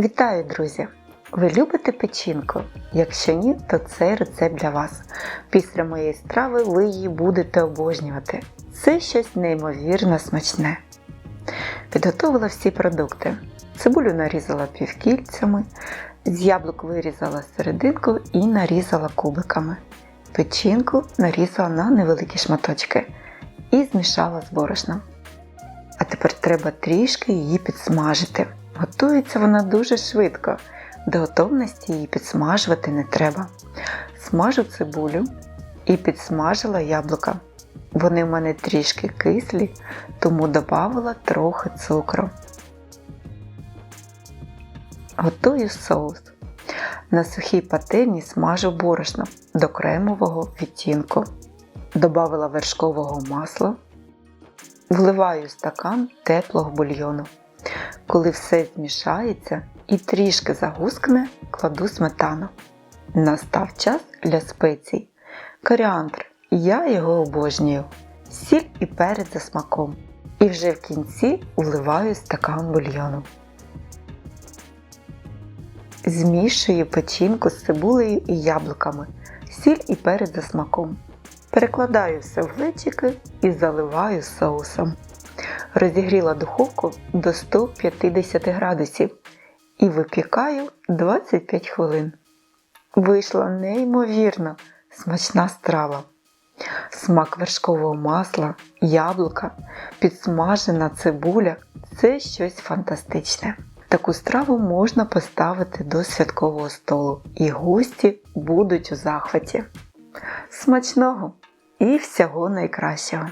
Вітаю, друзі! Ви любите печінку? Якщо ні, то цей рецепт для вас. Після моєї страви ви її будете обожнювати. Це щось неймовірно смачне. Підготовила всі продукти. Цибулю нарізала півкільцями, з яблук вирізала серединку і нарізала кубиками. Печінку нарізала на невеликі шматочки і змішала з борошном. А тепер треба трішки її підсмажити. Готується вона дуже швидко. До готовності її підсмажувати не треба. Смажу цибулю і підсмажила яблука. Вони в мене трішки кислі, тому додавала трохи цукру. Готую соус. На сухій пательні смажу борошно до кремового відтінку. Добавила вершкового масла. Вливаю стакан теплого бульйону. Коли все змішається і трішки загускне, кладу сметану. Настав час для спецій. Коріандр. Я його обожнюю. Сіль і перець за смаком. І вже в кінці вливаю стакан бульйону. Змішую печінку з цибулею і яблуками, сіль і перець за смаком. Перекладаю все в глечики і заливаю соусом. Розігріла духовку до 150 градусів і випікаю 25 хвилин. Вийшла неймовірно смачна страва. Смак вершкового масла, яблука, підсмажена цибуля це щось фантастичне. Таку страву можна поставити до святкового столу, і гості будуть у захваті. Смачного і всього найкращого!